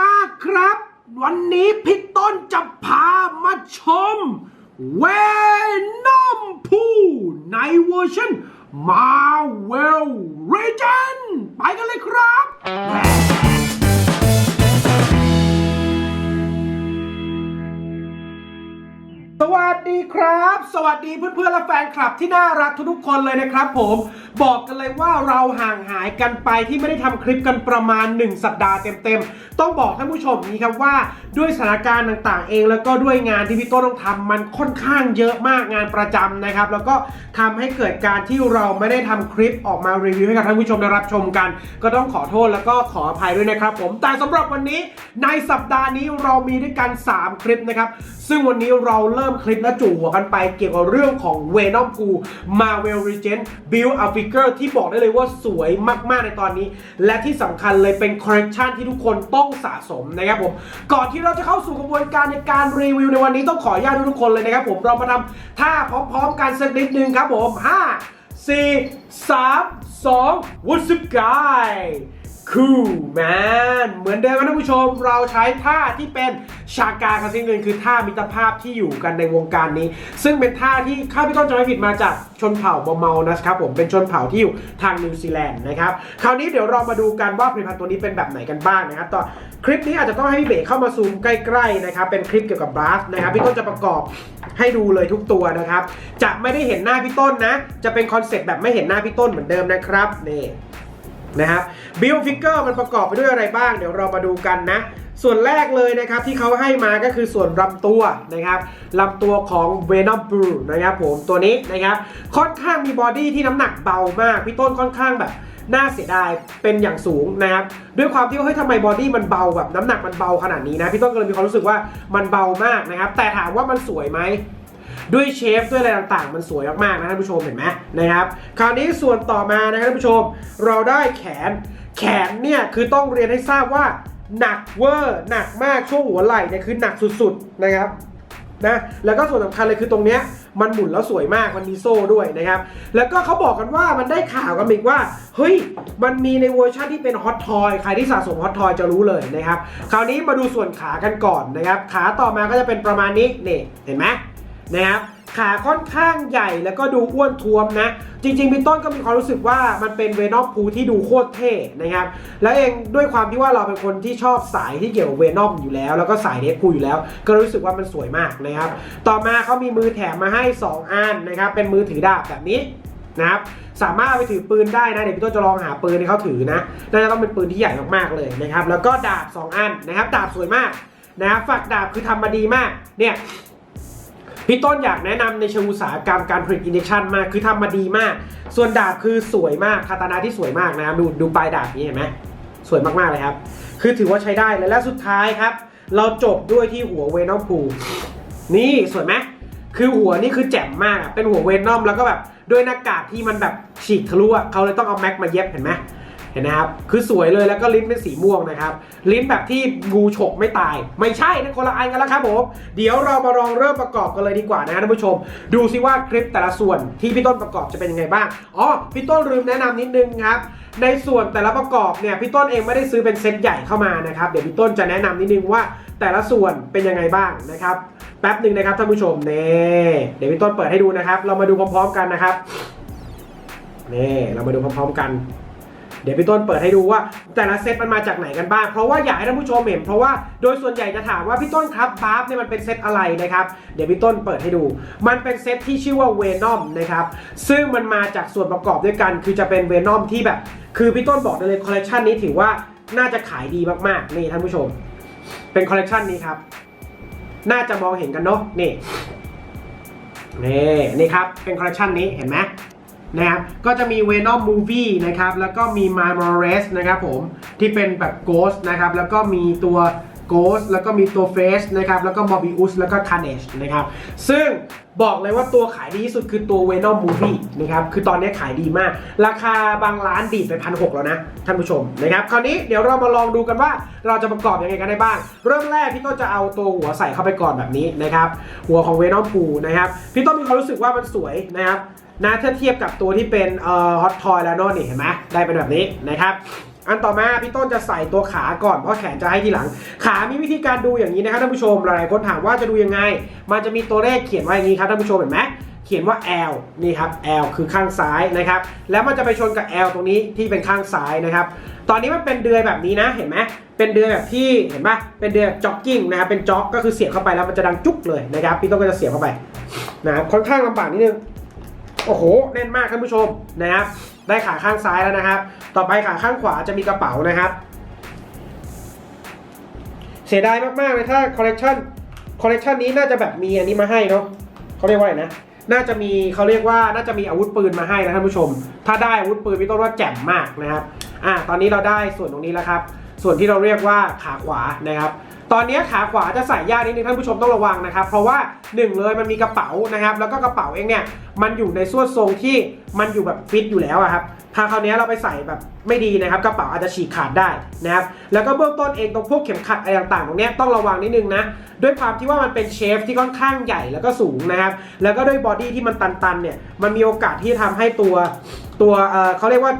มากๆครับ วันนี้พี่ต้นจะพามาชม เวนอมพูในเวอร์ชันมาเวลเรจันไปกันเลยครับ วัสดีครับ สวัสดีเพื่อนๆและแฟนคลับที่น่ารักทุกๆคนเลยนะครับผมบอกกันเลยว่าเราห่างหายกันไปที่ไม่ได้ทำคลิปกันประมาณ 1 สัปดาห์เต็มๆ ต้องบอกท่านผู้ชมนี้ครับว่า ด้วยสถานการณ์ต่างๆ เองแล้วก็ด้วยงานที่พี่โต้ต้องทำมันค่อนข้างเยอะมากงานประจำนะครับ แล้วก็ทำให้เกิดการที่เราไม่ได้ทำคลิปออกมารีวิวให้กับท่านผู้ชมได้รับชมกัน ก็ต้องขอโทษแล้วก็ขออภัยด้วยนะครับ ผมแต่สำหรับวันนี้ในสัปดาห์นี้เรามีด้วยกัน 3 คลิปนะครับ ซึ่งวันนี้เราเริ่มคลิปและจู่หัวกันไปเกี่ยวกับเรื่องของ Venom กู Marvel Legend Build a Figure ที่บอกได้เลยว่าสวยมากๆในตอนนี้ และที่สำคัญเลยเป็นคอลเลกชันที่ทุกคนต้องสะสมนะครับผมก่อนที่เราจะเข้าสู่กระบวนการในการรีวิวในวันนี้ต้องขออนุญาตทุกคนเลยนะครับผมเรามาทำท่าพร้อมๆกันสักนิดนึงครับผม 5 4 3 2 What's up guys คูแมนเหมือนเดิมครับท่านผู้ชมเราใช้ท่าที่เป็นชาการกันสิ้นเงินคือท่ามิตรภาพที่อยู่กันในวงการนี้ ซึ่งเป็นท่าที่ข้าพี่ต้นจะไม่ผิดมาจากชนเผ่าบอมเมานะครับผมเป็นชนเผ่าที่อยู่ทางนิวซีแลนด์นะครับคราวนี้เดี๋ยวเรามาดูกันว่าผลิตภัณฑ์ตัวนี้เป็นแบบไหนกันบ้างนะครับต่อคลิปนี้อาจจะต้องให้พี่เบ๋เข้ามาซูมใกล้ๆนะครับเป็นคลิปเกี่ยวกับบาสนะครับพี่ต้นจะประกอบให้ดูเลยทุกตัวนะครับจะไม่ได้เห็นหน้าพี่ต้นนะ จะเป็นคอนเซ็ปต์แบบไม่เห็นหน้าพี่ต้นเหมือนเดิมนะครับนี่ นะครับบิลฟิกเกอร์มันประกอบไปด้วยอะไรบ้าง เดี๋ยวเรามาดูกันนะ ส่วนแรกเลยนะครับที่เขาให้มาก็คือส่วนลำตัวนะครับลำตัวของ Venom Blue นะครับผมตัวนี้นะครับค่อนข้างมีบอดี้ที่น้ำหนักเบามากพี่ต้นค่อนข้างแบบน่าเสียดายเป็นอย่างสูงนะครับด้วยความที่ว่าเฮ้ยทำไมบอดี้มันเบาแบบน้ำหนักมันเบาขนาดนี้นะพี่ต้นก็เลยมีความรู้สึกว่ามันเบามากนะครับแต่ถามว่ามันสวยไหม ด้วยเชฟด้วยอะไรต่างๆ มันสวยมากๆนะท่านผู้ชมเห็นไหมนะครับคราวนี้ส่วนต่อมานะครับท่านผู้ชม เราได้แขน แขนเนี่ยคือต้องเรียนให้ทราบว่าหนักเวอร์หนักมากช่วงหัวไหล่เนี่ยคือหนักสุดๆนะครับนะแล้วก็ส่วนสำคัญเลยคือตรงเนี้ยมันหมุนแล้วสวยมากมันมีโซ่ด้วยนะครับ แล้วก็เขาบอกกันว่ามันได้ข่าวกันอีกว่า เฮ้ย มันมีในเวอร์ชันที่เป็นฮอตทอยใครที่สะสมฮอตทอยจะรู้เลยนะครับ คราวนี้มาดูส่วนขากันก่อนนะครับ ขาต่อมาก็จะเป็นประมาณนี้นี่เห็นไหม นะครับขาค่อนข้างใหญ่แล้วก็ดูอ้วนท้วมนะ จริงๆพี่ต้นก็มีความรู้สึกว่ามันเป็นเวนอมพูที่ดูโคตรเท่นะครับ แล้วเองด้วยความที่ว่าเราเป็นคนที่ชอบสายที่เกี่ยวกับเวนอมอยู่แล้ว แล้วก็สายเดฟพูอยู่แล้ว ก็รู้สึกว่ามันสวยมากนะครับ ต่อมาเขามีมือแถมมาให้ 2อันนะครับ เป็นมือถือดาบแบบนี้นะครับสามารถเอาไปถือปืนได้นะเดี๋ยวพี่ต้นจะลองหาปืนให้เขาถือนะน่าจะต้องเป็นปืนที่ใหญ่มากๆเลยนะครับ แล้วก็ดาบ 2 อันนะครับ ดาบสวยมากนะครับฝักดาบคือทำมาดีมากเนี่ย พี่ต้นอยากแนะนำในเชิงอุตสาหกรรมการผลิตอินเดชันมากคือทำมาดีมาก ส่วนดาบคือสวยมากคาตานาที่สวยมากนะครับดูดูปลายดาบนี้เห็นไหมสวยมากๆเลยครับ คือถือว่าใช้ได้เลยและสุดท้ายครับ เราจบด้วยที่หัวเวนอมพูนี่สวยไหมคือหัวนี่คือแจ่มมากอะเป็นหัวเวนอมแล้วก็แบบด้วยหน้ากากที่มันแบบฉีกทะลุเขาเลยต้องเอาแม็กมาเย็บเห็นไหม เห็นนะครับ คือสวยเลยแล้วก็ลิ้นเป็นสีม่วงนะครับ ลิ้นแบบที่งูฉกไม่ตาย ไม่ใช่นะคนละอันกันแล้วครับผมเดี๋ยวเรามาลองเริ่มประกอบกันเลยดีกว่านะท่านผู้ชม ดูซิว่าคลิปแต่ละส่วนที่พี่ต้นประกอบจะเป็นยังไงบ้างอ๋อพี่ต้นลืมแนะนำนิดนึงครับในส่วนแต่ละประกอบเนี่ยพี่ต้นเองไม่ได้ซื้อเป็นเซตใหญ่เข้ามานะครับเดี๋ยวพี่ต้นจะแนะนำนิดนึงว่าแต่ละส่วนเป็นยังไงบ้างนะครับแป๊บหนึ่งนะครับท่านผู้ชมเน่เดี๋ยวพี่ต้นเปิดให้ดูนะครับ เรามาดูพร้อมๆกันนะครับนี่เรามาดูพร้อมๆกัน เดี๋ยวพี่ต้นเปิดให้ดูว่า แต่ละเซตมันมาจากไหนกันบ้าง เพราะว่าอยากให้ท่านผู้ชมเห็นเพราะว่าโดยส่วนใหญ่จะถามว่าพี่ต้นครับบาร์ฟเนี่ยมันเป็นเซตอะไรนะครับ เดี๋ยวพี่ต้นเปิดให้ดู มันเป็นเซตที่ชื่อว่าเวนอมนะครับซึ่งมันมาจากส่วนประกอบด้วยกัน คือจะเป็นเวนอมที่แบบ คือพี่ต้นบอกเลยคอลเลคชันนี้ถือว่าน่าจะขายดีมากๆนี่ท่านผู้ชม เป็นคอลเลคชันนี้ครับน่าจะมองเห็นกันเนาะนี่นี่นี่ครับเป็นคอลเลคชันนี้เห็นไหม นะครับ ก็จะมี Venom Movie นะครับ แล้วก็มี m y m o r e s นะครับผม ที่เป็นแบบ Ghost นะครับ แล้วก็มีตัว Ghost แล้วก็มีตัว Face นะครับ แล้วก็ Mobius แล้วก็ Carnage นะครับ ซึ่งบอกเลยว่าตัวขายดีที่สุดคือตัว Venom Movie นะครับ คือตอนนี้ขายดีมาก ราคาบางร้านดีดไปพันหแล้วนะ ท่านผู้ชมนะครับ คราวนี้เดี๋ยวเรามาลองดูกันว่าเราจะประกอบยังไงกันได้บ้าง เริ่มแรกพี่ต้นจะเอาตัวหัวใส่เข้าไปก่อนแบบนี้นะครับ หัวของ Venom ปูนะครับ พี่ต้นมีความรู้สึกว่ามันสวยนะครับ นะถ้าเทียบกับตัวที่เป็นเอ่อฮอตทอยแล้วเนอะนี่เห็นไหมได้เป็นแบบนี้นะครับอันต่อมาพี่ต้นจะใส่ตัวขาก่อนเพราะแขนจะให้ทีหลัง ขามีวิธีการดูอย่างนี้นะครับท่านผู้ชมหลายๆคนถามว่าจะดูยังไง มันจะมีตัวเลขเขียนไว้อย่างนี้ครับท่านผู้ชมเห็นไหมเขียนว่า L นี่ครับ L คือข้างซ้ายนะครับ แล้วมันจะไปชนกับ L ตรงนี้ที่เป็นข้างซ้ายนะครับ ตอนนี้มันเป็นเดือยแบบนี้นะ เห็นไหมเป็นเดือยแบบที่เห็นปะเป็นเดือยจ็อกกิ้งนะครับ เป็นจ็อกก็คือเสียบเข้าไปแล้วมันจะดังจุ๊กเลยนะครับ พี่ต้นก็จะเสียบเข้าไปนะครับค่อนข้างลำบากนิดนึง โอ้โหแน่นมากท่านผู้ชมนะครับได้ขาข้างซ้ายแล้วนะครับ ต่อไปขาข้างขวาจะมีกระเป๋านะครับ เสียดายมากๆเลยถ้าคอลเลกชันคอลเลกชันนี้น่าจะแบบมีอันนี้มาให้เนาะเขาเรียกว่าอะไรนะน่าจะมีเขาเรียกว่าน่าจะมีอาวุธปืนมาให้นะท่านผู้ชม ถ้าได้อาวุธปืนพี่ต้นว่าแจ่มมากนะครับอ่าตอนนี้เราได้ส่วนตรงนี้แล้วครับ ส่วนที่เราเรียกว่าขาขวานะครับ ตอนนี้ขาขวาจะใส่ยากนิดนึงท่านผู้ชมต้องระวังนะครับ เพราะว่าหนึ่งเลยมันมีกระเป๋านะครับ แล้วก็กระเป๋าเองเนี่ยมันอยู่ในส่วนทรงที่มันอยู่แบบฟิตอยู่แล้วครับถ้าคราวนี้เราไปใส่แบบไม่ดีนะครับ กระเป๋าอาจจะฉีกขาดได้นะครับแล้วก็เบื้องต้นเองตรงพวกเข็มขัดอะไรต่างๆตรงเนี้ยต้องระวังนิดนึงนะด้วยความที่ว่ามันเป็นเชฟที่ค่อนข้างใหญ่แล้วก็สูงนะครับ แล้วก็ด้วยบอดี้ที่มันตันๆเนี่ยมันมีโอกาสที่จะทำให้ตัวตัวเเขาเรียกว่า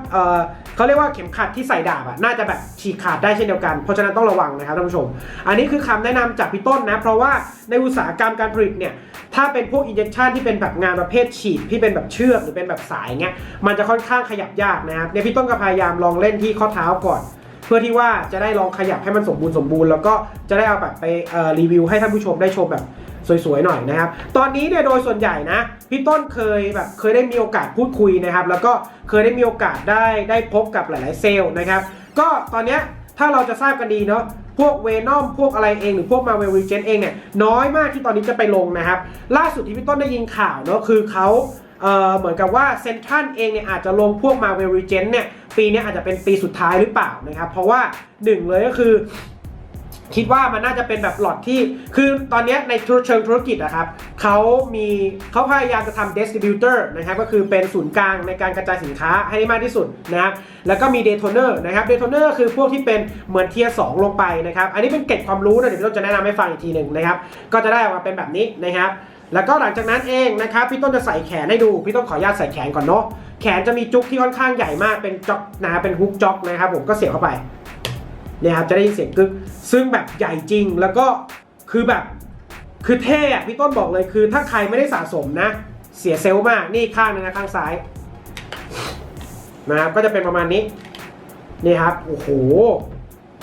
เขาเรียกว่าเข็มขัดที่ใส่ดาบอะน่าจะแบบฉีกขาดได้เช่นเดียวกันเพราะฉะนั้นต้องระวังนะครับท่านผู้ชม อันนี้คือคำแนะนำจากพี่ต้นนะเพราะว่าในอุตสาหกรรมการผลิตเนี่ยถ้าเป็นพวกอินเจคชันที่เป็นแบบงานประเภทฉีดที่เป็นแบบเชือกหรือเป็นแบบสายเงี้ยมันจะค่อนข้างขยับยากนะครับเนี่ยพี่ต้นก็พยายามลองเล่นที่ข้อเท้าก่อนเพื่อที่ว่าจะได้ลองขยับให้มันสมบูรณ์สมบูรณ์แล้วก็จะได้เอาแบบไปรีวิวให้ท่านผู้ชมได้ชมแบบ สวยๆหน่อยนะครับ ตอนนี้เนี่ยโดยส่วนใหญ่นะพี่ต้นเคยแบบเคยได้มีโอกาสพูดคุยนะครับ แล้วก็เคยได้มีโอกาสได้ได้พบกับหลาย ๆ เซลล์นะครับ ก็ตอนเนี้ยถ้าเราจะทราบกันดีเนาะพวกเวนอมพวกอะไรเองหรือพวกมาเวล r ีเจนเองเนี่ยน้อยมากที่ตอนนี้จะไปลงนะครับ ล่าสุดที่พี่ต้นได้ยินข่าวเนาะคือเขาเออเหมือนกับว่าเซนทรันเองเนี่ยอาจจะลงพวกมาเวล r ีเจนเนี่ยปีนี้อาจจะเป็นปีสุดท้ายหรือเปล่านะครับ เพราะว่าหนึ่งเลยก็คือ คิดว่ามันน่าจะเป็นแบบหลอดที่ คือตอนนี้ในเชิงธุรกิจนะครับเขามีเขาพยายามจะทำ distributor นะครับก็คือเป็นศูนย์กลางในการกระจายสินค้าให้ได้มากที่สุดนะครับแล้วก็มี detoner นะครับ detoner คือพวกที่เป็นเหมือนเทียร์สลงไปนะครับ อันนี้เป็นเกร็ดความรู้นะเดี๋ยวพี่ต้นจะแนะนำให้ฟังอีกทีหนึ่งนะครับ ก็จะได้ออกมาเป็นแบบนี้นะครับแล้วก็หลังจากนั้นเองนะครับพี่ต้นจะใส่แขนให้ดูพี่ต้นขออนุญาตใส่แขนก่อนเนาะแขนจะมีจุกที่ค่อนข้างใหญ่มากเป็นจ็อกนะเป็นฮุกจ็อกนะครับผมก็เสียบเข้าไปเนี่ยครับจะได้ยินเสียงกึก ซึ่งแบบใหญ่จริงแล้วก็คือแบบคือเท่พี่ต้นบอกเลยคือถ้าใครไม่ได้สะสมนะ เสียเซลล์มากนี่ข้างนึงนะข้างซ้ายนะครับก็จะเป็นประมาณนี้นี่ครับโอ้โห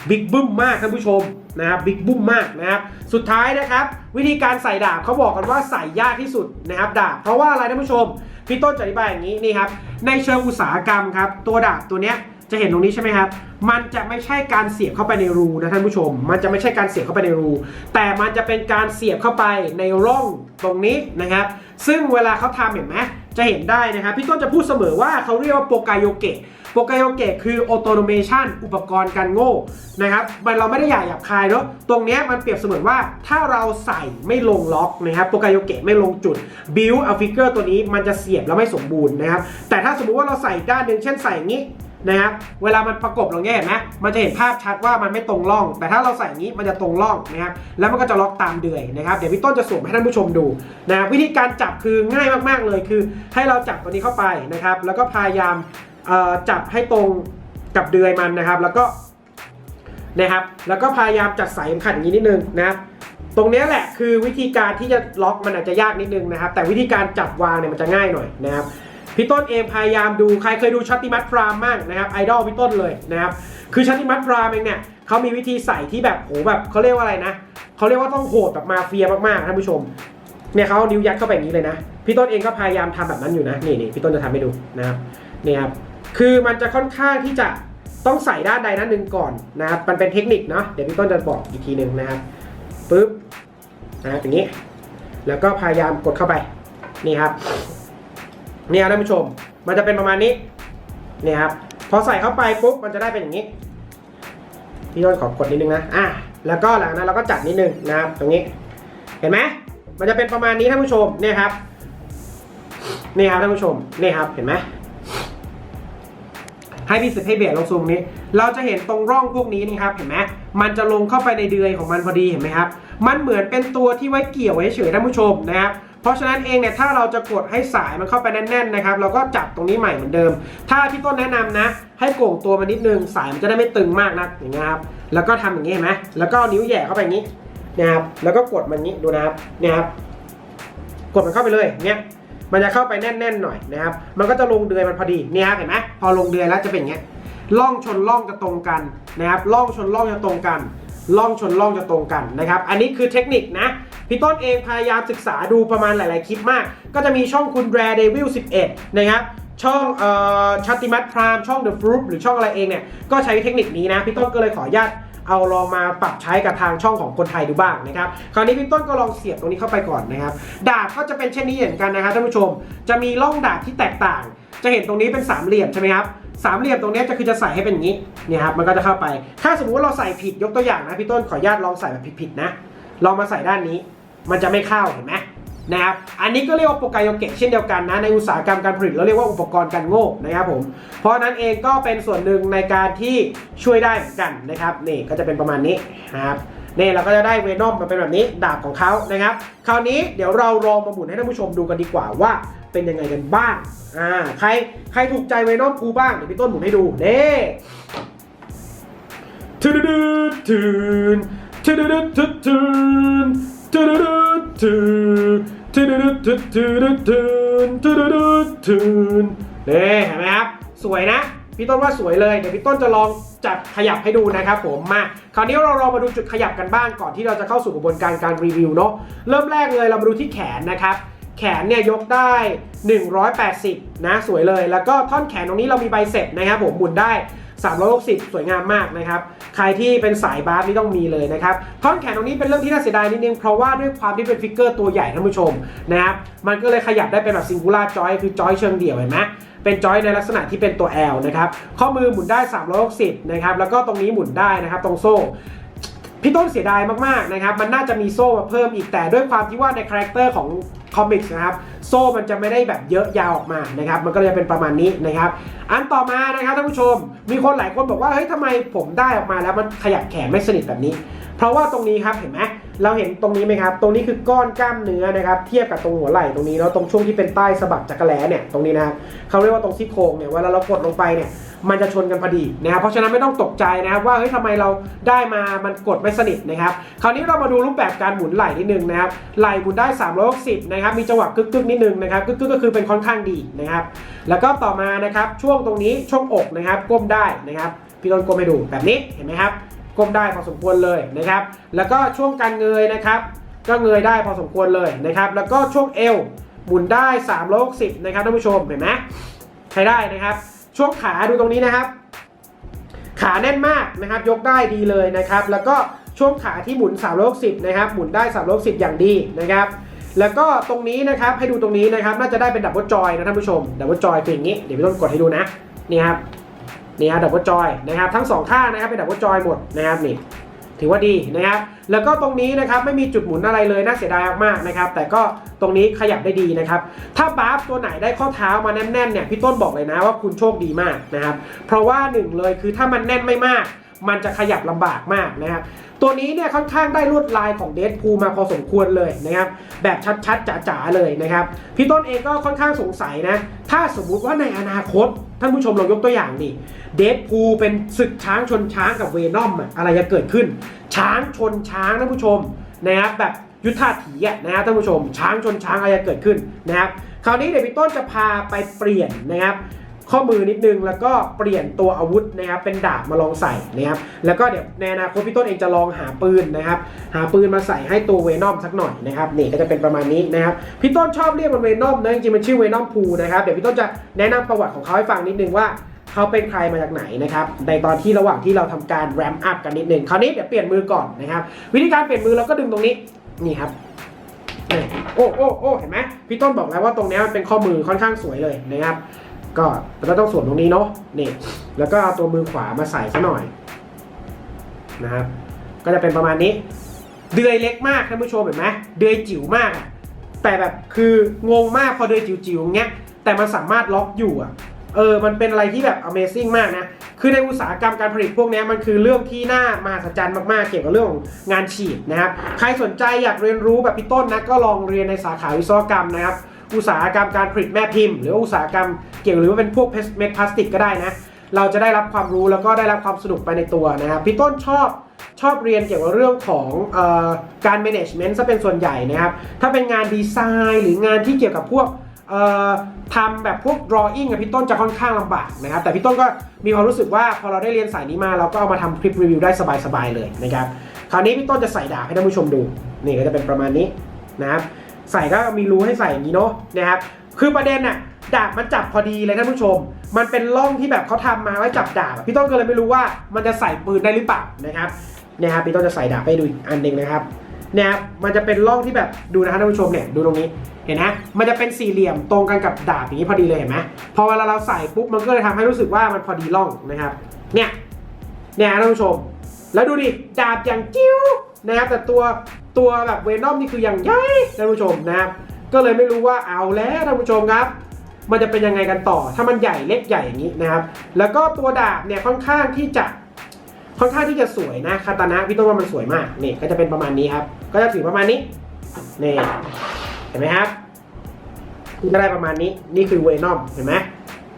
บิ๊กบึ้มมากท่านผู้ชมนะครับบิ๊กบึ้มมากนะครับสุดท้ายนะครับ วิธีการใส่ดาบเขาบอกกันว่าใส่ยากที่สุดนะครับดาบเพราะว่าอะไรท่านผู้ชมพี่ต้นจะอธิบายอย่างนี้นี่ครับในเชิงอุตสาหกรรมครับตัวดาบตัวเนี้ย จะเห็นตรงนี้ใช่ไหมครับ มันจะไม่ใช่การเสียบเข้าไปในรูนะท่านผู้ชม มันจะไม่ใช่การเสียบเข้าไปในรู แต่มันจะเป็นการเสียบเข้าไปในร่องตรงนี้นะครับ ซึ่งเวลาเขาทำเห็นไหมจะเห็นได้นะครับ พี่ต้นจะพูดเสมอว่าเขาเรียกว่าโปกายโยเกะโปกายโยเกะคือออโตโนเมชันอุปกรณ์การโง่นะครับมันเราไม่ได้อยากหยาบคายเนาะตรงนี้มันเปรียบเสมือนว่าถ้าเราใส่ไม่ลงล็อกนะครับโปกายโยเกะไม่ลงจุดบิวเอาฟิกเกอร์ตัวนี้มันจะเสียบแล้วไม่สมบูรณ์นะครับแต่ถ้าสมมุติว่าเราใส่ด้านหนึ่งเช่นใส่อย่างนี้ นะครับเวลามันประกบเราเงี้ยเห็นไหมมันจะเห็นภาพชัดว่ามันไม่ตรงร่อง แต่ถ้าเราใส่อย่างนี้มันจะตรงร่องนะครับแล้วมันก็จะล็อกตามเดือยนะครับเดี๋ยวพี่ต้นจะสวมให้ท่านผู้ชมดูนะวิธีการจับคือง่ายมากๆเลยคือ ให้เราจับตัวนี้เข้าไปนะครับ แล้วก็พยายามจับให้ตรงกับเดือยมันนะครับ แล้วก็นะครับแล้วก็พยายามจัดสายเข็มขัดอย่างนี้นิดนึงนะครับตรงนี้แหละคือวิธีการที่จะล็อกมันอาจจะยากนิดนึงนะครับ แต่วิธีการจับวางเนี่ยมันจะง่ายหน่อยนะครับ พี่ต้นเองพยายามดูใครเคยดูชัตติมัตพรามมั่งนะครับไอดอลพี่ต้นเลยนะครับคือชัตติมัตพรามเองเนี่ยเขามีวิธีใส่ที่แบบโหแบบเขาเรียกว่าอะไรนะเขาเรียกว่าต้องโหดแบบมาเฟียมากๆท่านผู้ชมเนี่ยเขานิ้วยัดเข้าไปอย่างนี้เลยนะพี่ต้นเองก็พยายามทำแบบนั้นอยู่นะนี่นี่พี่ต้นจะทำให้ดูนะครับนี่ครับคือมันจะค่อนข้างที่จะต้องใส่ด้านใดด้านหนึ่งก่อนนะครับมันเป็นเทคนิคเนาะเดี๋ยวพี่ต้นจะบอกอีกทีหนึ่งนะครับปึ๊บนะครับอย่างนี้ แล้วก็พยายามกดเข้าไปนี่ครับ เนี่ยท่านผู้ชม มันจะเป็นประมาณนี้เนี่ยครับพอใส่เข้าไปปุ๊บมันจะได้เป็นอย่างนี้พี่ต้นขอกดนิดนึงนะอะแล้วก็หลังนั้นเราก็จัดนิดนึงนะครับตรงนี้ เห็นไหมมันจะเป็นประมาณนี้ท่านผู้ชมเนี่ยครับนี่ครับท่านผู้ชมนี่ครับเห็นไหมให้พี่สิทธิ์ให้เบียดลงซูมนี้ เราจะเห็นตรงร่องพวกนี้นี่ครับเห็นไหมมันจะลงเข้าไปในเดือยของมันพอดีเห็นไหมครับ มันเหมือนเป็นตัวที่ไว้เกี่ยวไว้เฉยๆท่านผู้ชมนะครับ เพราะฉะนั้นเองเนี่ยถ้าเราจะกดให้สายมันเข้าไปแน่นๆนะครับเราก็จับตรงนี้ใหม่เหมือนเดิม ถ้าพี่ต้นแนะนำนะ ให้โก่งตัวมันนิดนึงสายมันจะได้ไม่ตึงมากนักอย่างเงี้ยครับแล้วก็ทำอย่างนี้เห็นไหมแล้วก็นิ้วแย่เข้าไปอย่างนี้นะครับแล้วก็กดมันนี้ดูนะครับเนี่ยครับกดมันเข้าไปเลยเนี่ยมันจะเข้าไปแน่นๆหน่อยนะครับ มันก็จะลงเดือยมันพอดีเนี่ยครับเห็นไหมพอลงเดือยแล้วจะเป็นอย่างเงี้ยล่องชนล่องจะตรงกันนะครับล่องชนล่องจะตรงกันล่องชนล่องจะตรงกันนะครับ อันนี้คือเทคนิคนะ พี่ต้นเองพยายามศึกษาดูประมาณหลาย ๆ คลิปมาก ก็จะมีช่องคุณแรเดวิล11 นะครับช่องเอ่อชัติมัตพรามช่อง The f r u i t หรือช่องอะไรเองเนี่ยก็ใช้เทคนิคนี้นะ พี่ต้นก็เลยขออนุญาตเอาลองมาปรับใช้กับทางช่องของคนไทยดูบ้างนะครับ คราวนี้พี่ต้นก็ลองเสียบตรงนี้เข้าไปก่อนนะครับ ดาบก็จะเป็นเช่นนี้เหมือนกันนะครับท่านผู้ชม จะมีร่องดาบที่แตกต่าง จะเห็นตรงนี้เป็นสามเหลี่ยมใช่ไหมครับสามเหลี่ยมตรงนี้จะคือจะใส่ให้เป็นอย่างนี้เนี่ยครับมันก็จะเข้าไป ถ้าสมมติว่าเราใส่ผิดยกตัวอย่างนะพี่ต้นขออนุญาตลองใส่แบบผิดๆนะลองมาใส่ด้านนี้ มันจะไม่เข้าเห็นไหมนะครับ อันนี้ก็เรียกว่าโปรไกโอเกะเช่นเดียวกันนะในอุตสาหกรรมการผลิตเราเรียกว่าอุปกรณ์การโง่นะครับผม เพราะนั้นเองก็เป็นส่วนหนึ่งในการที่ช่วยได้เหมือนกันนะครับนี่ก็จะเป็นประมาณนี้นะครับนี่เราก็จะได้เวนอมมาเป็นแบบนี้ดาบของเขานะครับ คราวนี้เดี๋ยวเราลองมาหมุนให้ท่านผู้ชมดูกันดีกว่าว่าเป็นยังไงกันบ้างอ่าใครใครถูกใจเวนอมคูบ้างเดี๋ยวพี่ต้นหมุนให้ดูเน่ทูดทูนทูดดูทูทูนทูด ดูทูทูดดูทูทูดทูนทูดดูทูนนี่เห็นไหมครับ สวยนะ พี่ต้นว่าสวยเลย เดี๋ยวพี่ต้นจะลองจับขยับให้ดูนะครับผม มาคราวนี้เราลองมาดูจุดขยับกันบ้างก่อนที่เราจะเข้าสู่กระบวนการการรีวิวเนาะ เริ่มแรกเลยเรามาดูที่แขนนะครับ แขนเนี่ยยกได้ 180 นะ สวยเลย แล้วก็ท่อนแขนตรงนี้เรามีใบเสร็จนะครับผมหมุนได้ 360 สวยงามมากนะครับ ใครที่เป็นสายบาสนี่ต้องมีเลยนะครับท่อนแขนตรงนี้เป็นเรื่องที่น่าเสียดายนิดนึง เพราะว่าด้วยความที่เป็นฟิกเกอร์ตัวใหญ่ท่านผู้ชมนะครับ มันก็เลยขยับได้เป็นแบบซิงคูล่าจอยคือจอยเชิงเดี่ยวเห็นไหมเป็นจอยในลักษณะที่เป็นตัว L นะครับ ข้อมือหมุนได้ 360 นะครับ แล้วก็ตรงนี้หมุนได้นะครับตรงโซ่พี่ต้นเสียดายมากๆนะครับ มันน่าจะมีโซ่มาเพิ่มอีกแต่ด้วยความที่ว่าในคาแรคเตอร์ของ คอมิกส์นะครับ โซ่มันจะไม่ได้แบบเยอะยาวออกมานะครับ มันก็เลยเป็นประมาณนี้นะครับ อันต่อมานะครับท่านผู้ชม มีคนหลายคนบอกว่าเฮ้ยทำไมผมได้ออกมาแล้วมันขยับแขนไม่สนิทแบบนี้ เพราะว่าตรงนี้ครับเห็นไหม เราเห็นตรงนี้ไหมครับ ตรงนี้คือก้อนกล้ามเนื้อนะครับ เทียบกับตรงหัวไหล่ตรงนี้แล้วตรงช่วงที่เป็นใต้สะบักจักระแหลเนี่ยตรงนี้นะครับเขาเรียกว่าตรงซี่โครงเนี่ยเวลาเรากดลงไปเนี่ยมันจะชนกันพอดีนะครับเพราะฉะนั้นไม่ต้องตกใจนะครับว่าเฮ้ยทำไมเราได้มามันกดไม่สนิทนะครับคราวนี้เรามาดูรูปแบบการหมุนไหล่นิดนึงนะครับไหล่หมุนได้ 360นะครับมีจังหวะกึกกึกๆนิดนึงนะครับกึกกึกๆก็คือเป็นค่อนข้างดีนะครับแล้วก็ต่อมานะครับช่วงตรงนี้ช่วงอกนะครับก้มได้นะครับพี่ต้นก้มให้ดูแบบนี้เห็นไหมครับ ก้มได้พอสมควรเลยนะครับ แล้วก็ช่วงการเงยนะครับ ก็เงยได้พอสมควรเลยนะครับ แล้วก็ช่วงเอวหมุนได้ 360 นะครับท่านผู้ชมเห็นไหมใช้ได้นะครับ ช่วงขาดูตรงนี้นะครับ ขาแน่นมากนะครับ ยกได้ดีเลยนะครับ แล้วก็ช่วงขาที่หมุน360นะครับ หมุนได้360อย่างดีนะครับ แล้วก็ตรงนี้นะครับให้ดูตรงนี้นะครับ น่าจะได้เป็นดับเบิลจอยนะท่านผู้ชมดับเบิลจอยคืออย่างนี้เดี๋ยวพี่ต้นกดให้ดูนะนี่ครับ นี่ฮะดับเบิลจอยนะครับทั้งสองข้างนะครับเป็นดับเบิลจอยหมดนะครับนี่ถือว่าดีนะครับ แล้วก็ตรงนี้นะครับไม่มีจุดหมุนอะไรเลยน่าเสียดายมากๆนะครับ แต่ก็ตรงนี้ขยับได้ดีนะครับ ถ้าบาฟตัวไหนได้ข้อเท้ามาแน่นๆเนี่ยพี่ต้นบอกเลยนะว่าคุณโชคดีมากนะครับ เพราะว่าหนึ่งเลยคือถ้ามันแน่นไม่มาก มันจะขยับลำบากมากนะครับตัวนี้เนี่ยค่อนข้างได้ลวดลายของเดดพูมาพอสมควรเลยนะครับ แบบชัดๆจ๋าๆเลยนะครับ พี่ต้นเองก็ค่อนข้างสงสัยนะ ถ้าสมมุติว่าในอนาคต ท่านผู้ชมลองยกตัวอย่างดิเดดพูเป็นศึกช้างชนช้างกับเวนอมอะอะไรจะเกิดขึ้น ช้างชนช้างท่านผู้ชมนะครับแบบยุทธาถีอะนะครับท่านผู้ชม ช้างชนช้างอะไรจะเกิดขึ้นนะครับคราวนี้เดี๋ยวพี่ต้นจะพาไปเปลี่ยนนะครับ ข้อมือนิดนึง แล้วก็เปลี่ยนตัวอาวุธนะครับเป็นดาบมาลองใส่นะครับแล้วก็เดี๋ยวในอนาคตพี่ต้นเองจะลองหาปืนนะครับหาปืนมาใส่ให้ตัวเวนอมสักหน่อยนะครับนี่ก็จะเป็นประมาณนี้นะครับพี่ต้นชอบเรียกมันเวนอมนะจริงๆมันชื่อเวนอมพูนะครับเดี๋ยวพี่ต้นจะแนะนำประวัติของเขาให้ฟังนิดนึงว่าเขาเป็นใครมาจากไหนนะครับ ในตอนที่ระหว่างที่เราทำการแรมอัพกันนิดนึง คราวนี้เดี๋ยวเปลี่ยนมือก่อนนะครับ วิธีการเปลี่ยนมือเราก็ดึงตรงนี้ นี่ครับ โอ้โอ้โอ้เห็นไหมพี่ต้นบอกแล้วว่าตรงนี้มันเป็นข้อมือค่อนข้างสวยเลยนะครับ ก็เราต้องสวมตรงนี้เนาะนี่แล้วก็เอาตัวมือขวามาใส่ซะหน่อยนะครับ ก็จะเป็นประมาณนี้ เดือยเล็กมากท่านผู้ชมเห็นไหมเดือยจิ๋วมากแต่แบบคืองงมากพอเดือยจิ๋วๆอย่างเงี้ยแต่มันสามารถล็อกอยู่อะเออ มันเป็นอะไรที่แบบ Amazing มากนะ คือในอุตสาหกรรมการผลิตพวกนี้มันคือเรื่องที่น่ามหัศจรรย์มากๆ เกี่ยวกับเรื่องของงานฉีดนะครับ ใครสนใจอยากเรียนรู้แบบพี่ต้นนะ ก็ลองเรียนในสาขาวิศวกรรมนะครับ อุตสาหกรรมการผลิตแม่พิมพ์ หรืออุตสาหกรรมเกี่ยวหรือว่าเป็นพวกเม็ดพลาสติกก็ได้นะ เราจะได้รับความรู้แล้วก็ได้รับความสนุกไปในตัวนะครับพี่ต้นชอบชอบเรียนเกี่ยวกับเรื่องของออการ management ซะเป็นส่วนใหญ่นะครับ ถ้าเป็นงานดีไซน์หรืองานที่เกี่ยวกับพวกทำแบบพวก drawing กับพี่ต้นจะค่อนข้างลำบากนะครับ แต่พี่ต้นก็มีความรู้สึกว่าพอเราได้เรียนสายนี้มาเราก็เอามาทำคลิปรีวิวได้สบายๆเลยนะครับ คราวนี้พี่ต้นจะใส่ดาบให้ท่านผู้ชมดู นี่ก็จะเป็นประมาณนี้นะครับ ใส่ก็มีรูให้ใส่อย่างนี้เนาะนะครับคือประเด็นน่ะดาบมันจับพอดีเลยท่านผู้ชม มันเป็นร่องที่แบบเขาทำมาไว้จับดาบพี่ต้นก็เลยไม่รู้ว่ามันจะใส่ปืนได้หรือเปล่านะครับเนี่ยครับพี่ต้นจะใส่ดาบให้ดูอีกอันหนึ่งนะครับเนี่ยครับมันจะเป็นร่องที่แบบดูนะครับท่านผู้ชมเนี่ยดูตรงนี้เห็นนะมันจะเป็นสี่เหลี่ยมตรงกันกับดาบอย่างนี้พอดีเลยเห็นไหมพอเวลาเราใส่ปุ๊บมันก็เลยทำให้รู้สึกว่ามันพอดีร่องนะครับ เนี่ยเนี่ยท่านผู้ชม แล้วดูดิดาบอย่างจิ้ว นะครับแต่ตัวตัวแบบเวนอมนี่คืออย่างใหญ่ท่านผู้ชมนะครับก็เลยไม่รู้ว่าเอาแล้วท่านผู้ชมครับ มันจะเป็นยังไงกันต่อ ถ้ามันใหญ่เล็กใหญ่อย่างนี้นะครับ แล้วก็ตัวดาบเนี่ยค่อนข้างที่จะค่อนข้างที่จะสวยนะคาตานะพี่ต้นว่ามันสวยมากนี่ก็จะเป็นประมาณนี้ครับ ก็จะถือประมาณนี้นี่เห็นไหมครับก็ได้ประมาณนี้นี่คือเวนอมเห็นไหม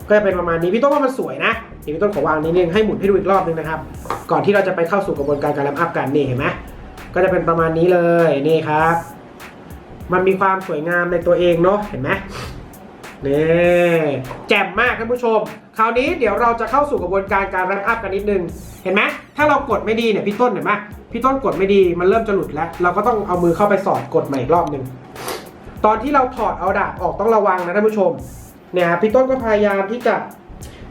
ก็จะเป็นประมาณนี้พี่ต้นว่ามันสวยนะเดี๋ยวพี่ต้นขอวางนิดนึงให้หมุนให้ดูอีกรอบนึงนะครับ ก่อนที่เราจะไปเข้าสู่กระบวนการการแรมอัพกันนี่เห็นไหม ก็จะเป็นประมาณนี้เลยนี่ครับ มันมีความสวยงามในตัวเองเนาะเห็นไหมนี่แจ่มมากท่านผู้ชม คราวนี้เดี๋ยวเราจะเข้าสู่กระบวนการการแรมอัพกันนิดนึง เห็นไหมถ้าเรากดไม่ดีเนี่ยพี่ต้นเห็นไหมพี่ต้นกดไม่ดีมันเริ่มจะหลุดแล้ว เราก็ต้องเอามือเข้าไปสอดกดใหม่อีกรอบหนึ่งตอนที่เราถอดเอาดาบออกต้องระวังนะท่านผู้ชมเนี่ยพี่ต้นก็พยายามที่จะ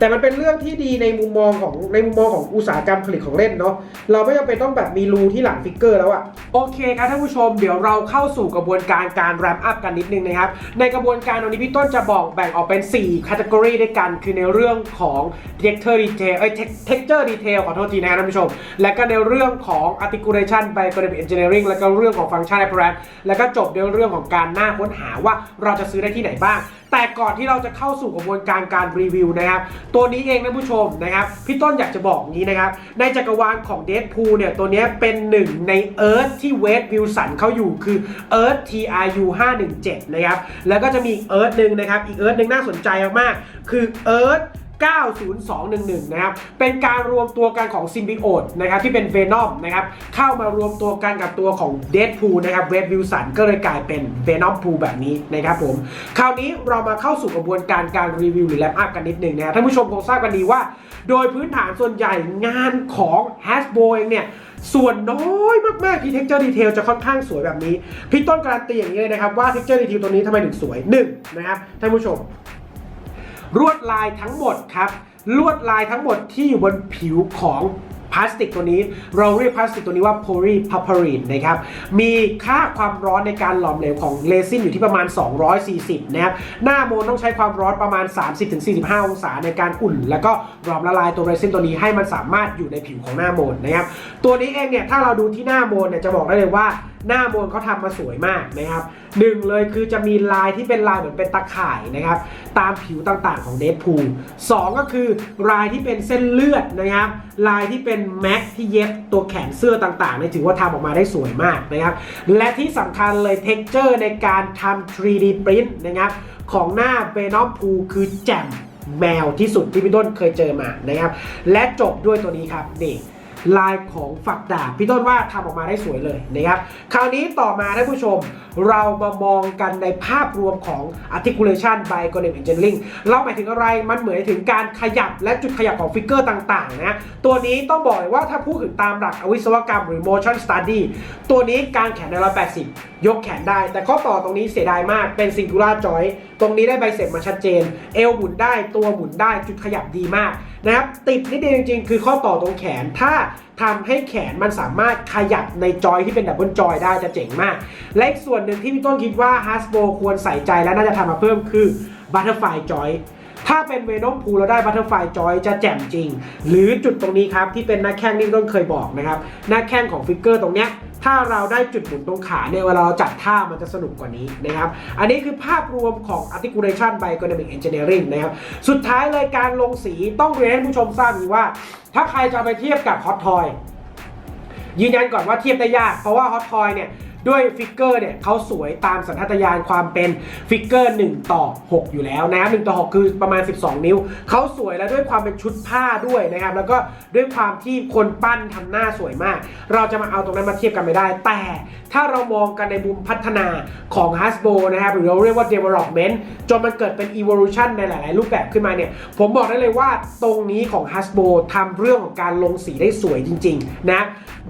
แต่มันเป็นเรื่องที่ดีในมุมมองของในมุมมองของอุตสาหกรรมผลิตของเล่นเนาะเราไม่จำเป็นต้องแบบมีรูที่หลังฟิกเกอร์แล้วอะโอเคครับท่านผู้ชมเดี๋ยวเราเข้าสู่กระบวนการการแรมอัพกันนิดนึงนะครับ ในกระบวนการตรงนี้พี่ต้นจะบอกแบ่งออกเป็น4 category ด้วยกัน คือในเรื่องของ texture detail เอ้ย texture detail ขอโทษทีนะครับท่านผู้ชม และก็ในเรื่องของ articulation by graphic engineering แล้วก็เรื่องของ function apparent แล้วก็จบในเรื่องของการหน้าค้นหาว่าเราจะซื้อได้ที่ไหนบ้าง แต่ก่อนที่เราจะเข้าสู่กระบวนการการรีวิวนะครับ ตัวนี้เองนะผู้ชมนะครับ พี่ต้นอยากจะบอกงี้นะครับ ในจักรวาลของเดซพูเนี่ยตัวนี้เป็นหนึ่งในเอิร์ธที่เวสวิลสันเขาอยู่คือเอิร์ธ TRU 517นะครับ แล้วก็จะมีเอิร์ธหนึ่งนะครับ อีก Earth หนึ่งน่าสนใจมากๆคือเอิร์ธ 90211 นะครับ เป็นการรวมตัวกันของซิมบิโอตนะครับที่เป็นเวนอมนะครับเข้ามารวมตัวกันกับตัวของเด p พูนะครับเว v วิลสันก็เลยกลายเป็นเวนอมพูแบบนี้นะครับผม คราวนี้เรามาเข้าสู่กระบวนการการรีวิวหรือแลปอัพกันนิดหนึ่งนะครับท่านผู้ชมคงทราบกันดีว่า โดยพื้นฐานส่วนใหญ่งานของ Hasbro เองเนี่ยส่วนน้อยมาก ๆ ที่ texture detail จะค่อนข้างสวยแบบนี้ พี่ต้นการันตีอย่างนี้เลยนะครับว่า texture detail ตัวนี้ทำไมถึงสวยหนึ่งนะครับท่านผู้ชม ลวดลายทั้งหมดครับ ลวดลายทั้งหมดที่อยู่บนผิวของพลาสติกตัวนี้ เราเรียกพลาสติกตัวนี้ว่า polypropylene นะครับ มีค่าความร้อนในการหลอมเหลวของเรซินอยู่ที่ประมาณ 240 นะครับ หน้าโมนต้องใช้ความร้อนประมาณ 30-45 องศาในการอุ่น แล้วก็หลอมละลายตัวเรซินตัวนี้ให้มันสามารถอยู่ในผิวของหน้าโมนนะครับ ตัวนี้เองเนี่ยถ้าเราดูที่หน้าโมนเนี่ยจะบอกได้เลยว่า หน้าโมนเขาทำมาสวยมากนะครับหนึ่งเลยคือจะมีลายที่เป็นลายเหมือนเป็นตะข่ายนะครับตามผิวต่างๆของเด p พูลสองก็คือลายที่เป็นเส้นเลือดนะครับลายที่เป็นแม็กที่เย็บตัวแขนเสื้อต่างๆนี่ถือว่าทำออกมาได้สวยมากนะครับและที่สำคัญเลยเท็กเจอร์ในการทำ 3D print นะครับของหน้าเวนอมพูคือแจ่มแมวที่สุดที่พี่ต้นเคยเจอมานะครับและจบด้วยตัวนี้ครับนี่ ลายของฝักดาบพี่ต้นว่าทำออกมาได้สวยเลยนะครับ คราวนี้ต่อมาท่านผู้ชม เรามามองกันในภาพรวมของ articulation by g o n e m engineering เราหมายถึงอะไรมันเหมือนถึงการขยับและจุดขยับของฟิกเกอร์ต่างๆนะตัวนี้ต้องบอกเลยว่าถ้าพูดถึงตามหลักอวิศวกรรมหรือ motion study ตัวนี้การแขนใน180 ยกแขนได้ แต่ข้อต่อตรงนี้เสียดายมากเป็น singular joint ตรงนี้ได้ใบเสร็จมาชัดเจน เอวหมุนได้ตัวหมุนได้จุดขยับดีมากนะครับติดนิดเดียวจริงๆ คือข้อต่อตรงแขนถ้าทำให้แขนมันสามารถขยับในจอยที่เป็นดับเบิลจอยได้จะเจ๋งมาก และอีกส่วนหนึ่งที่พี่ต้นคิดว่าฮัสโบควรใส่ใจและน่าจะทำมาเพิ่มคือบัตเทอร์ไฟจอย ถ้าเป็นเวนอมพูแล้วได้บัตเตอร์ไฟจอยจะแจ่มจริง หรือจุดตรงนี้ครับ ที่เป็นหน้าแข้งที่ต้นเคยบอกนะครับ หน้าแข้งของฟิกเกอร์ตรงเนี้ยถ้าเราได้จุดหมุนตรงขาเนี่ยเวลาเราจัดท่ามันจะสนุกกว่านี้นะครับ อันนี้คือภาพรวมของ articulation by ergonomic engineering นะครับ สุดท้ายเลยการลงสีต้องเรียนให้ผู้ชมทราบว่า ถ้าใครจะไปเทียบกับ hot toy ยืนยันก่อนว่าเทียบได้ยาก เพราะว่าฮอตทอยเนี่ย ด้วยฟิกเกอร์เนี่ยเขาสวยตามสัญชาตญาณความเป็นฟิกเกอร์1ต่อ 6 อยู่แล้วนะครับ1ต่อ 6 คือประมาณ 12 นิ้ว เขาสวยแล้วด้วยความเป็นชุดผ้าด้วยนะครับ แล้วก็ด้วยความที่คนปั้นทำหน้าสวยมาก เราจะมาเอาตรงนั้นมาเทียบกันไม่ได้ แต่ถ้าเรามองกันในมุมพัฒนาของ Hasbro นะครับหรือเราเรียกว่า development จนมันเกิดเป็น evolution ในหลาย ๆ รูปแบบขึ้นมาเนี่ย ผมบอกได้เลยว่าตรงนี้ของ Hasbro ทำเรื่องของการลงสีได้สวยจริง ๆ นะ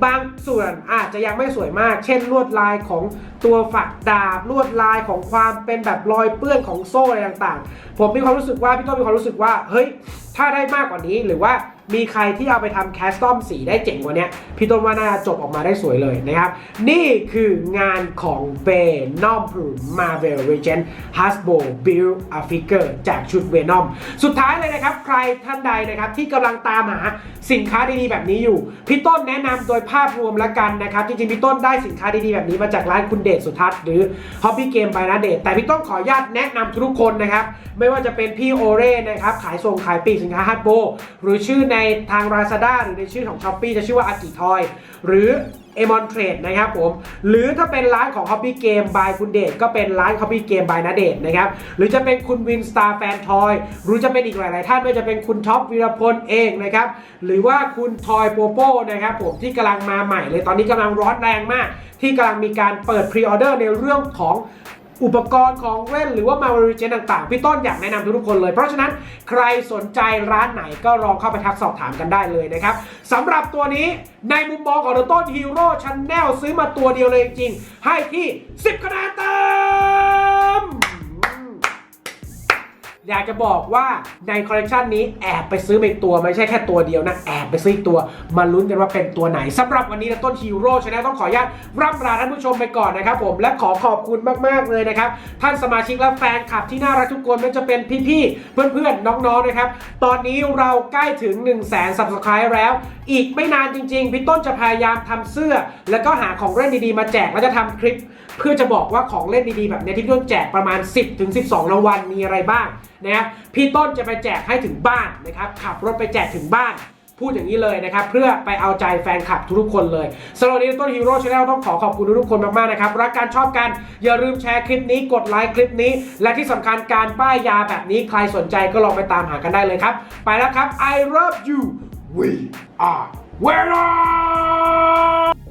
บางส่วนอาจจะยังไม่สวยมาก เช่นลวดลายายของตัวฝักดาบลวดลายของความเป็นแบบรอยเปื้อนของโซ่อะไรต่างๆ ผมมีความรู้สึกว่าพี่ต้นมีความรู้สึกว่าเฮ้ยถ้าได้มากกว่านี้หรือว่า มีใครที่เอาไปทำแคสตอมสีได้เจ๋งกว่านี้พี่ต้นว่าน่าจะจบออกมาได้สวยเลยนะครับ นี่คืองานของ Venom Marvel Legend Hasbro Build a Figure จากชุด Venom สุดท้ายเลยนะครับ ใครท่านใดนะครับที่กำลังตามหาสินค้าดีๆแบบนี้อยู่ พี่ต้นแนะนำโดยภาพรวมล้วกันนะครับ จริงๆ พี่ต้นได้สินค้าดีๆแบบนี้มาจากร้านคุณเดชสุทัศน์หรือ Hobby Game by นาเดชแต่พี่ต้นขออนุญาตแนะนำทุกคนนะครับไม่ว่าจะเป็นพี่โอเร่นะครับขายส่งขายปลีกสินค้าฮัตโบหรือชื่อในทาง Lazada หรือในชื่อของ s h อ p e e จะชื่อว่าอากิทอยหรือเอมอนเทรดนะครับผม หรือถ้าเป็นร้านของ Hobby Game by คุณเดชก็เป็นร้าน Hobby Game by นาเดชนะครับ หรือจะเป็นคุณวินสตาร์แฟนทอยหรือจะเป็นอีกหลาย ๆ ท่านไม่ว่าจะเป็นคุณท็อปวีรพลเองนะครับ หรือว่าคุณทอยโปโป้นะครับผมที่กำลังมาใหม่เลยตอนนี้กำลังร้อนแรงมาก ที่กำลังมีการเปิดพรีออเดอร์ในเรื่องของ อุปกรณ์ของเล่นหรือว่ามาบริเจนต่างๆ พี่ต้นอยากแนะนำทุกๆคนเลย เพราะฉะนั้นใครสนใจร้านไหนก็ลองเข้าไปทักสอบถามกันได้เลยนะครับสำหรับตัวนี้ในมุมมองของต้นฮีโร่ชันแนลซื้อมาตัวเดียวเลยจริง ให้ที่ 10คะแนนเต็ม อยากจะบอกว่าในคอลเลกชันนี้แอบไปซื้อไปตัวไม่ใช่แค่ตัวเดียวนะ แอบไปซื้ออีกตัวมาลุ้นกันว่าเป็นตัวไหนสำหรับวันนี้นะต้นฮีโร่ชนลต้องขออนุญาตร่ำลาท่านผู้ชมไปก่อนนะครับผมและขอขอบคุณมากๆเลยนะครับ ท่านสมาชิกและแฟนคลับที่น่ารักทุกคนไม่ว่าจะเป็นพี่ๆ เพื่อนๆ น้องๆนะครับตอนนี้เราใกล้ถึง 1 0 0 0 0แสน subscribe แล้ว อีกไม่นานจริง ๆ พี่ต้นจะพยายามทำเสื้อ แล้วก็หาของเล่นดีๆ มาแจกแล้วจะทำคลิป เพื่อจะบอกว่าของเล่นดีๆแบบนี้ที่พี่ต้นแจกประมาณ 10ถึง12รางวัลมีอะไรบ้าง นะพี่ต้นจะไปแจกให้ถึงบ้านนะครับขับรถไปแจกถึงบ้านพูดอย่างนี้เลยนะครับ เพื่อไปเอาใจแฟนคลับทุกๆคนเลยสำหรับนี้ต้นฮีโร่ชาแนลต้องขอขอบคุณทุกๆคนมากๆนะครับ รักการชอบกัน อย่าลืมแชร์คลิปนี้กดไลค์คลิปนี้ และที่สำคัญการป้ายยาแบบนี้ ใครสนใจก็ลองไปตามหากันได้เลยครับ ไปแล้วครับ I love you we are Venom